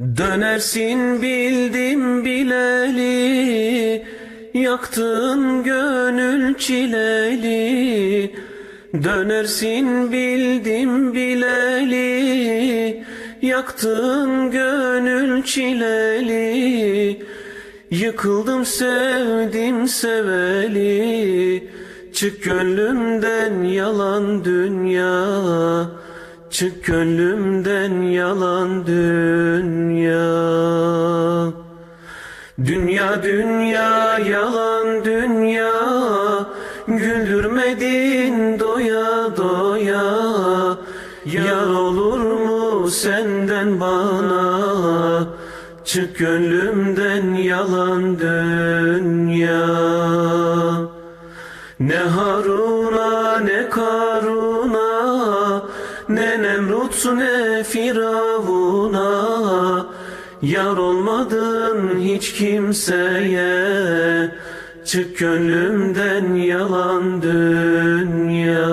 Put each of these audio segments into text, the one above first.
Dönersin bildim bileli Yaktın gönül çileli. Dönersin bildim bileli Yaktın gönül çileli. Yıkıldım sevdim seveli Çık gönlümden yalan dünya Çık gönlümden yalan dünya. Dünya dünya yalan dünya. Güldürmedin doya doya. Yar olur mu senden bana? Çık gönlümden yalan dünya. Ne Harun'a ne Ne Nemrut ne Firavun'a. Yar olmadın hiç kimseye. Çık gönlümden yalan dünya.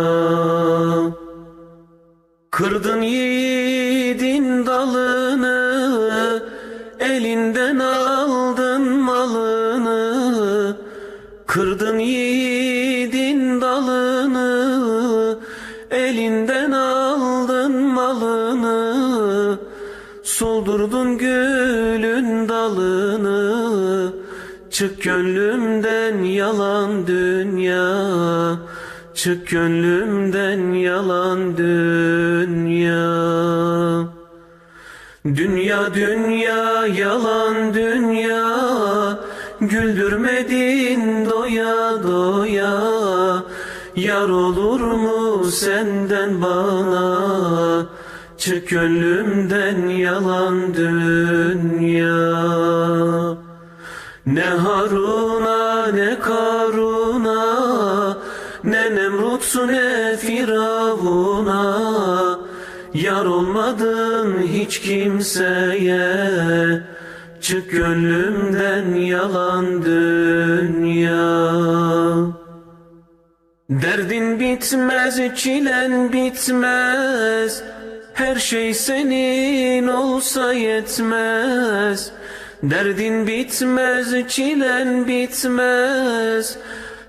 Kırdın yiğidin dalını Elinden aldın malını. Kırdın yiğidin Çık gönlümden yalan dünya. Çık gönlümden yalan dünya. Dünya dünya yalan dünya. Güldürmedin doya doya. Yar olur mu senden bana? Çık gönlümden yalan dünya Ne Harun'a ne Karun'a Ne Nemrut ne Firavun'a. Yar olmadın hiç kimseye Çık gönlümden yalan dünya. Derdin bitmez, çilen bitmez Her şey senin olsa yetmez Derdin bitmez, çilen bitmez.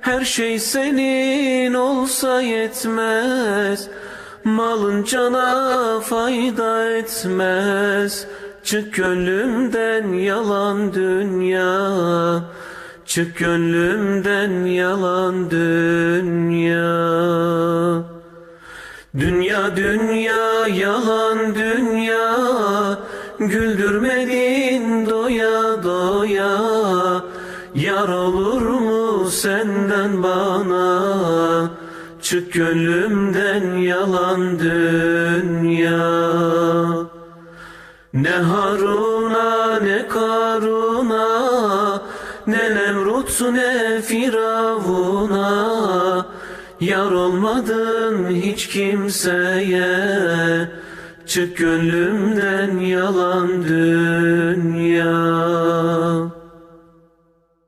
Her şey senin olsa yetmez. Malın cana fayda etmez. Çık gönlümden yalan dünya. Çık gönlümden yalan dünya. Dünya dünya yalan dünya Güldürmedin doya doya. Yar olur mu senden bana? Çık gönlümden yalan dünya. Ne Harun'a ne Karun'a Ne Nemrut ne Firavun'a. Yar olmadın hiç kimseye Çık gönlümden yalan dünya.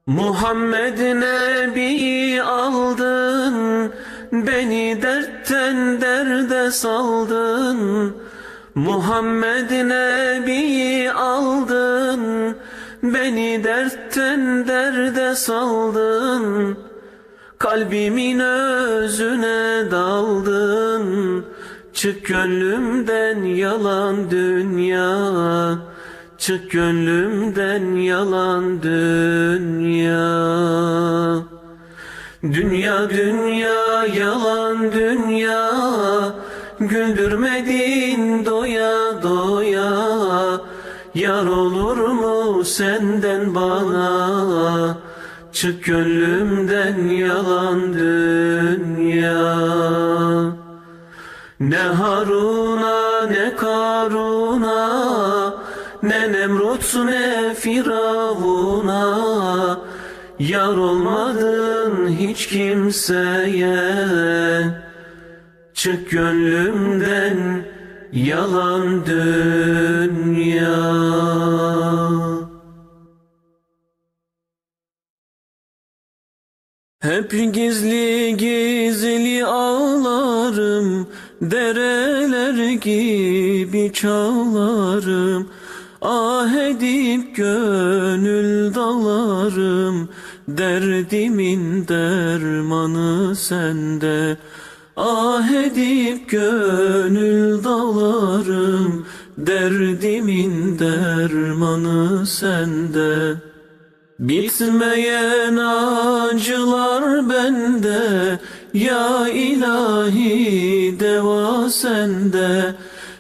Muhammed Nebi aldın Beni dertten derde saldın. Muhammed Nebi aldın Beni dertten derde saldın. Kalbimin özüne daldın Çık gönlümden yalan dünya. Çık gönlümden yalan dünya. Dünya dünya yalan dünya. Güldürmedin doya doya. Yar olur mu senden bana? Çık gönlümden yalan dünya Ne Harun'a ne Karun'a Ne Nemrut ne Firavun'a. Yar olmadın hiç kimseye. Çık gönlümden yalan dünya. Hep gizli gizli ağlarım Dereler gibi çağlarım. Ah edip gönül dalarım. Derdimin dermanı sende. Ah edip gönül dalarım. Derdimin dermanı sende. Bitmeyen acılar bende Ya ilahi deva sende.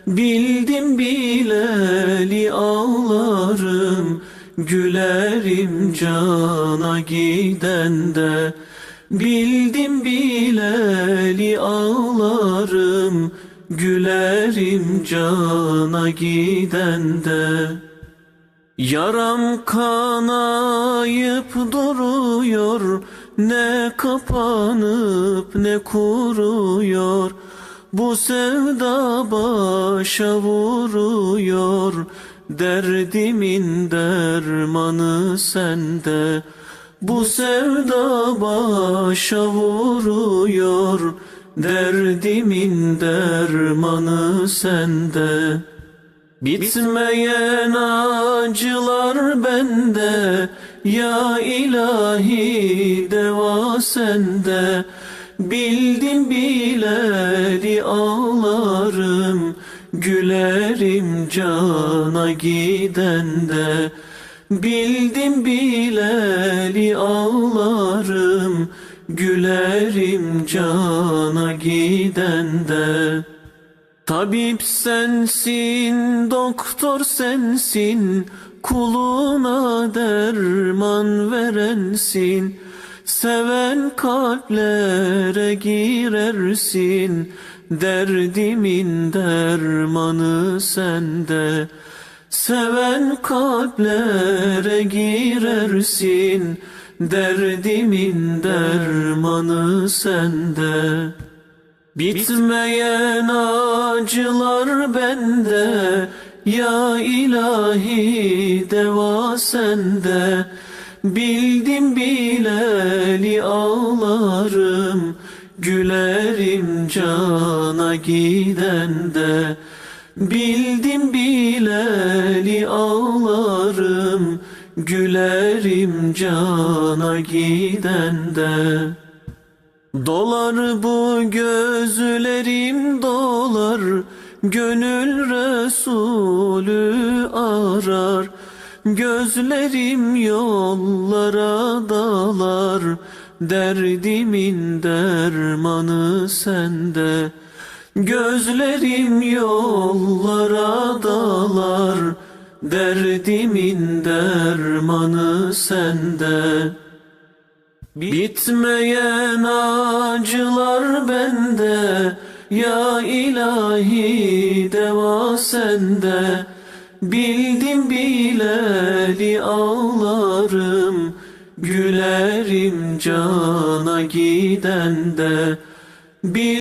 Bildim bileli ağlarım Gülerim cana gidende Bildim bileli ağlarım Gülerim cana gidende Yaram kanayıp duruyor Ne kapanıp ne kuruyor Bu sevda başa vuruyor. Derdimin dermanı sende Bu sevda başa vuruyor. Derdimin dermanı sende. Bitmeyen acılar bende Ya ilahi deva sende. Bildim bileli ağlarım Gülerim cana gidende. Bildim bileli ağlarım Gülerim cana gidende. Tabip sensin, doktor sensin, kuluna derman verensin. Seven kalplere girersin, derdimin dermanı sende. Seven kalplere girersin, derdimin dermanı sende. Bitmeyen acılar bende Ya ilahi deva sende. Bildim bileli ağlarım Gülerim cana gidende Bildim bileli ağlarım Gülerim cana gidende Dolar bu gözlerim dolar Gönül Resulü arar Gözlerim yollara dalar. Derdimin dermanı sende Gözlerim yollara dalar. Derdimin dermanı sende. Bitmeyen acılar bende Ya ilahi deva sende. Bildim bileli ağlarım Gülerim cana gidende. Bir